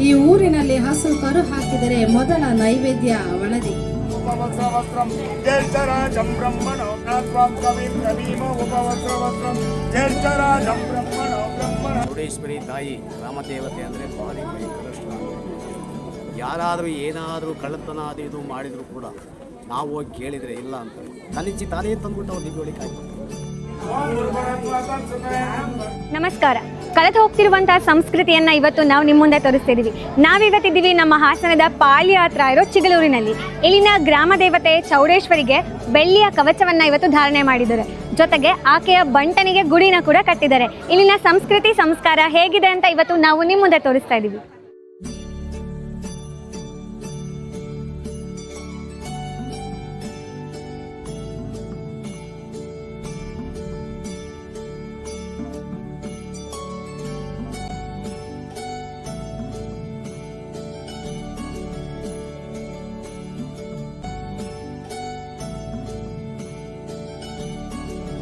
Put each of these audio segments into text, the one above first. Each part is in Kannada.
ಈ ಊರಿನಲ್ಲಿ ಹಸು ಕರು ಹಾಕಿದರೆ ಮೊದಲ ನೈವೇದ್ಯ ಒಣದಿ ಚೌಡೇಶ್ವರಿ ತಾಯಿ ರಾಮದೇವತೆ ಅಂದರೆ ಭಾರಿ ಯಾರಾದರೂ ಏನಾದರೂ ಕಳ್ಳತನ ಅದು ಇದು ಮಾಡಿದರೂ ಕೂಡ ನಾವು ಹೋಗಿ ಕೇಳಿದರೆ ಇಲ್ಲ ಅಂತ. ತನಿಚಿ ತಾನೇ ತಂದ್ಬಿಟ್ಟು ಅವ್ರು ನಿಗೋಳಿಕೆ ಆಗ್ತದೆ ನಮಸ್ಕಾರ. ಕಳೆದು ಹೋಗ್ತಿರುವಂತಹ ಸಂಸ್ಕೃತಿಯನ್ನ ಇವತ್ತು ನಾವು ನಿಮ್ಮ ಮುಂದೆ ತೋರಿಸ್ತಿದ್ದೀವಿ ನಾವಿವತ್ತಿದ್ದೀವಿ ನಮ್ಮ ಹಾಸನದ ಪಾಳ್ಯ ಹತ್ರ ಇರೋ ಚಿಗಲೂರಿನಲ್ಲಿ. ಇಲ್ಲಿನ ಗ್ರಾಮ ದೇವತೆ ಚೌಡೇಶ್ವರಿಗೆ ಬೆಳ್ಳಿಯ ಕವಚವನ್ನ ಇವತ್ತು ಧಾರಣೆ ಮಾಡಿದ್ದಾರೆ. ಜೊತೆಗೆ ಆಕೆಯ ಬಂಟನಿಗೆ ಗುಡಿನ ಕೂಡ ಕಟ್ಟಿದ್ದಾರೆ. ಇಲ್ಲಿನ ಸಂಸ್ಕೃತಿ, ಸಂಸ್ಕಾರ ಹೇಗಿದೆ ಅಂತ ಇವತ್ತು ನಾವು ನಿಮ್ಮ ಮುಂದೆ ತೋರಿಸ್ತಾ ಇದ್ದೀವಿ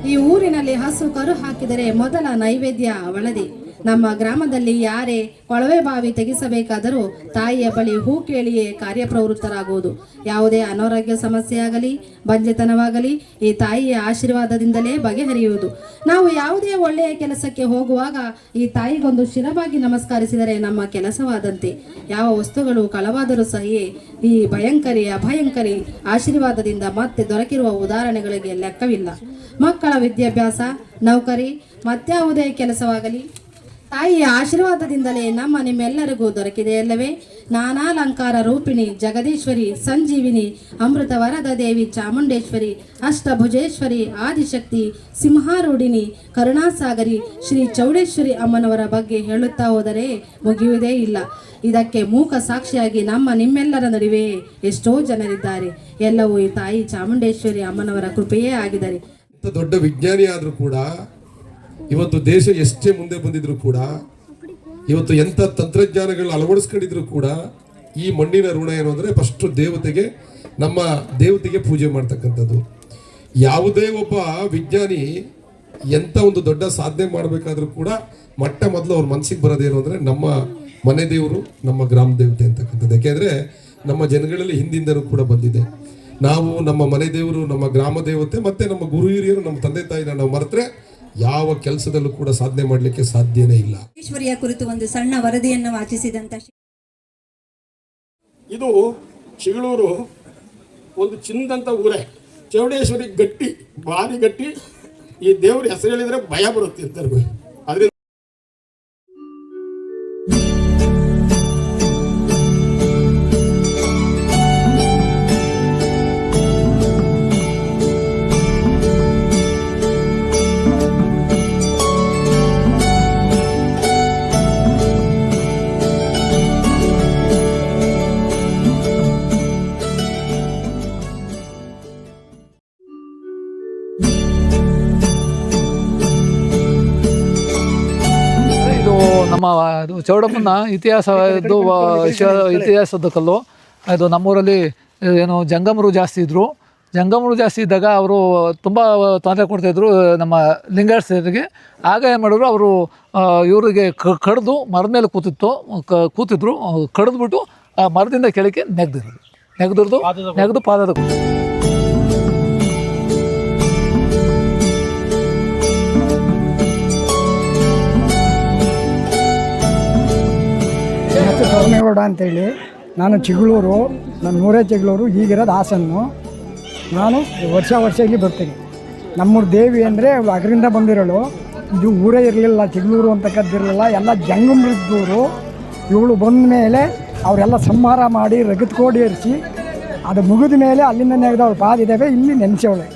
ಈ ಊರಿನಲ್ಲಿ ಹಸು ಕರು ಹಾಕಿದರೆ ಮೊದಲ ನೈವೇದ್ಯ ಅವಳದಿ. ನಮ್ಮ ಗ್ರಾಮದಲ್ಲಿ ಯಾರೇ ಕೊಳವೆ ಬಾವಿ ತೆಗೆಸಬೇಕಾದರೂ ತಾಯಿಯ ಬಳಿ ಹೂ ಕೇಳಿಯೇ ಕಾರ್ಯಪ್ರವೃತ್ತರಾಗುವುದು. ಯಾವುದೇ ಅನಾರೋಗ್ಯ ಸಮಸ್ಯೆಯಾಗಲಿ, ಬಂಜೆತನವಾಗಲಿ, ಈ ತಾಯಿಯ ಆಶೀರ್ವಾದದಿಂದಲೇ ಬಗೆಹರಿಯುವುದು. ನಾವು ಯಾವುದೇ ಒಳ್ಳೆಯ ಕೆಲಸಕ್ಕೆ ಹೋಗುವಾಗ ಈ ತಾಯಿಗೊಂದು ಶಿರವಾಗಿ ನಮಸ್ಕರಿಸಿದರೆ ನಮ್ಮ ಕೆಲಸವಾದಂತೆ. ಯಾವ ವಸ್ತುಗಳು ಕಳವಾದರೂ ಸಹಿಯೇ ಈ ಭಯಂಕರಿ, ಅಭಯಂಕರಿ ಆಶೀರ್ವಾದದಿಂದ ಮತ್ತೆ ದೊರಕಿರುವ ಉದಾಹರಣೆಗಳಿಗೆ ಲೆಕ್ಕವಿಲ್ಲ. ಮಕ್ಕಳ ವಿದ್ಯಾಭ್ಯಾಸ, ನೌಕರಿ, ಮತ್ಯಾವುದೇ ಕೆಲಸವಾಗಲಿ ತಾಯಿಯ ಆಶೀರ್ವಾದದಿಂದಲೇ ನಮ್ಮ ನಿಮ್ಮೆಲ್ಲರಿಗೂ ದೊರಕಿದೆಯಲ್ಲವೇ ನಾನಾಲಂಕಾರ ರೂಪಿಣಿ ಜಗದೀಶ್ವರಿ, ಸಂಜೀವಿನಿ ಅಮೃತ ವರದ ದೇವಿ, ಚಾಮುಂಡೇಶ್ವರಿ, ಅಷ್ಟಭುಜೇಶ್ವರಿ, ಆದಿಶಕ್ತಿ ಸಿಂಹಾರೂಢಿನಿ ಕರುಣಾಸಾಗರಿ, ಶ್ರೀ ಚೌಡೇಶ್ವರಿ ಅಮ್ಮನವರ ಬಗ್ಗೆ ಹೇಳುತ್ತಾ ಹೋದರೆ ಮುಗಿಯುವುದೇ ಇಲ್ಲ. ಇದಕ್ಕೆ ಮೂಕ ಸಾಕ್ಷಿಯಾಗಿ ನಮ್ಮ ನಿಮ್ಮೆಲ್ಲರ ನಡುವೆ ಎಷ್ಟೋ ಜನರಿದ್ದಾರೆ. ಎಲ್ಲವೂ ಈ ತಾಯಿ ಚಾಮುಂಡೇಶ್ವರಿ ಅಮ್ಮನವರ ಕೃಪೆಯೇ ಆಗಿದ್ದಾರೆ ದೊಡ್ಡ ವಿಜ್ಞಾನಿ ಆದರೂ ಕೂಡ ಇವತ್ತು ದೇಶ ಎಷ್ಟೇ ಮುಂದೆ ಬಂದಿದ್ರು ಕೂಡ, ಇವತ್ತು ಎಂಥ ತಂತ್ರಜ್ಞಾನಗಳು ಅಳವಡಿಸ್ಕೊಂಡಿದ್ರು ಕೂಡ ಈ ಮಣ್ಣಿನ ಋಣ ಏನು ಅಂದರೆ ಫಸ್ಟ್ ದೇವತೆಗೆ, ನಮ್ಮ ದೇವತೆಗೆ ಪೂಜೆ ಮಾಡ್ತಕ್ಕಂಥದ್ದು. ಯಾವುದೇ ಒಬ್ಬ ವಿಜ್ಞಾನಿ ಎಂಥ ಒಂದು ದೊಡ್ಡ ಸಾಧನೆ ಮಾಡಬೇಕಾದ್ರೂ ಕೂಡ ಮೊಟ್ಟ ಮೊದಲು ಅವ್ರ ಮನಸ್ಸಿಗೆ ಬರೋದೇನು ಅಂದರೆ ನಮ್ಮ ಮನೆ ದೇವರು, ನಮ್ಮ ಗ್ರಾಮ ದೇವತೆ ಅಂತಕ್ಕಂಥದ್ದು. ಯಾಕೆಂದರೆ ನಮ್ಮ ಜನಗಳಲ್ಲಿ ಹಿಂದಿಂದನೂ ಕೂಡ ಬಂದಿದೆ. ನಾವು ನಮ್ಮ ಮನೆ ದೇವರು, ನಮ್ಮ ಗ್ರಾಮ ದೇವತೆ ಮತ್ತೆ ನಮ್ಮ ಗುರು ಹಿರಿಯರು, ನಮ್ಮ ತಂದೆ ತಾಯಿನ ನಾವು ಮರೆತರೆ ಯಾವ ಕೆಲಸದಲ್ಲೂ ಕೂಡ ಸಾಧನೆ ಮಾಡಲಿಕ್ಕೆ ಸಾಧ್ಯನೇ ಇಲ್ಲ. ಈಶ್ವರಿಯ ಕುರಿತು ಒಂದು ಸಣ್ಣ ವರದಿಯನ್ನು ವಾಚಿಸಿದಂತ ಇದು ಚಿಗಳೂರು ಒಂದು ಚಿಂದಂತ ಊರೇ. ಚೌಡೇಶ್ವರಿ ಗಟ್ಟಿ ಬಾರಿ ಗಟ್ಟಿ. ಈ ದೇವ್ರ ಹೆಸರು ಹೇಳಿದ್ರೆ ಭಯ ಬರುತ್ತೆ ಅಂತಾರೆ. ನಮ್ಮ ಇದು ಚೌಡಮ್ಮನ ಇತಿಹಾಸ ಇದು ಶಿವ- ಇತಿಹಾಸದ ಕಲ್ಲು ಅದು ನಮ್ಮೂರಲ್ಲಿ ಏನು, ಜಂಗಮರು ಜಾಸ್ತಿ ಇದ್ದರು ಜಂಗಮರು ಜಾಸ್ತಿ ಇದ್ದಾಗ ಅವರು ತುಂಬ ತೊಂದರೆ ಕೊಡ್ತಾಯಿದ್ರು ನಮ್ಮ ಲಿಂಗಾಯತರಿಗೆ ಆಗ ಏನು ಮಾಡಿದ್ರು, ಅವರು ಇವರಿಗೆ ಕಡ್ದು ಮರದ ಮೇಲೆ ಕೂತಿತ್ತು ಕೂತಿದ್ರು, ಕಡಿದ್ಬಿಟ್ಟು ಆ ಮರದಿಂದ ಕೆಳಕ್ಕೆ ನೆಗ್ದಿರೋದು ನೆಗ್ದಿರೋದು, ನೆಗೆದು ಪಾದದ ಮತ್ತು ಸೋಮೇಗೌಡ ಅಂತೇಳಿ. ನಾನು ಚಿಗಳೂರು ನನ್ನ ಊರೇ ಚಿಗಳೂರು, ಈಗಿರೋದು ಹಾಸನ್ನು. ನಾನು ವರ್ಷ ವರ್ಷ ಇಲ್ಲಿ ಬರ್ತೀನಿ. ನಮ್ಮೂರು ದೇವಿ ಅಂದರೆ ಅದರಿಂದ ಬಂದಿರೋಳು. ಇದು ಊರೇ ಇರಲಿಲ್ಲ, ಚಿಗಳೂರು ಅಂತಕ್ಕದ್ದಿರಲಿಲ್ಲ ಎಲ್ಲ ಜಂಗಮೃದ್ದೂರು ಇವಳು ಬಂದ ಮೇಲೆ ಅವರೆಲ್ಲ ಸಂಹಾರ ಮಾಡಿ ರಗತ್ಕೋಡಿ ಇರಿಸಿ ಅದು ಮುಗಿದ ಮೇಲೆ ಅಲ್ಲಿಂದ ನೆಗೆದು ಅವಳು ಪಾದಿದ್ದಾವೆ ಇಲ್ಲಿ ನೆನೆಸವಳೆ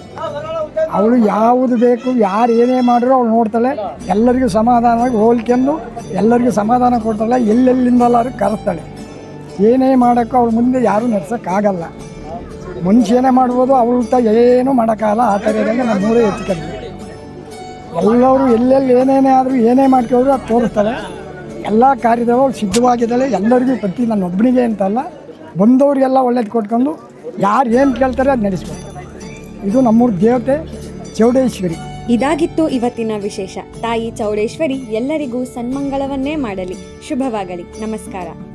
ಅವಳು ಯಾವುದು ಬೇಕು, ಯಾರು ಏನೇ ಮಾಡಿದ್ರು ಅವಳು ನೋಡ್ತಾಳೆ. ಎಲ್ಲರಿಗೂ ಸಮಾಧಾನವಾಗಿ ಹೋಲ್ಕೆಂದು ಎಲ್ಲರಿಗೂ ಸಮಾಧಾನ ಕೊಡ್ತಾಳೆ. ಎಲ್ಲೆಲ್ಲಿಂದಲ್ಲಾರು ಕರೆಸ್ತಾಳೆ. ಏನೇ ಮಾಡೋಕ್ಕೂ ಅವಳು ಮುಂದೆ ಯಾರೂ ನಡೆಸೋಕ್ಕಾಗಲ್ಲ. ಮನುಷ್ಯನೇ ಮಾಡ್ಬೋದು ಅವಳ್ತ ಏನೂ ಮಾಡೋಕ್ಕಾಗಲ್ಲ. ಆ ಥರ ಇದ್ದಂಗೆ ನಾನು ಮೂರೇ ಹೆಚ್ಚಿಕೊಂಡು ಎಲ್ಲರೂ ಎಲ್ಲೆಲ್ಲಿ ಏನೇನೇ ಆದರೂ ಏನೇ ಮಾಡ್ಕೊಂಡ್ರು ಅದು ತೋರಿಸ್ತಾಳೆ ಎಲ್ಲ ಕಾರ್ಯದವರು ಅವಳು ಸಿದ್ಧವಾಗಿದ್ದಾಳೆ. ಎಲ್ಲರಿಗೂ ಪ್ರತಿ ನನ್ನ ಒಬ್ಬನಿಗೆ ಅಂತಲ್ಲ ಬಂದವರಿಗೆಲ್ಲ ಒಳ್ಳೇದು ಕೊಟ್ಕೊಂಡು ಯಾರು ಏನು ಕೇಳ್ತಾರೆ ಅದು ನಡೆಸ್ಬೇಕು. ಇದು ನಮ್ಮೂರ ದೇವತೆ. ಚೌಡೇಶ್ವರಿ. ಇದಾಗಿತ್ತು ಇವತ್ತಿನ ವಿಶೇಷ. ತಾಯಿ ಚೌಡೇಶ್ವರಿ ಎಲ್ಲರಿಗೂ ಸನ್ಮಂಗಳವನ್ನೇ ಮಾಡಲಿ. ಶುಭವಾಗಲಿ. ನಮಸ್ಕಾರ.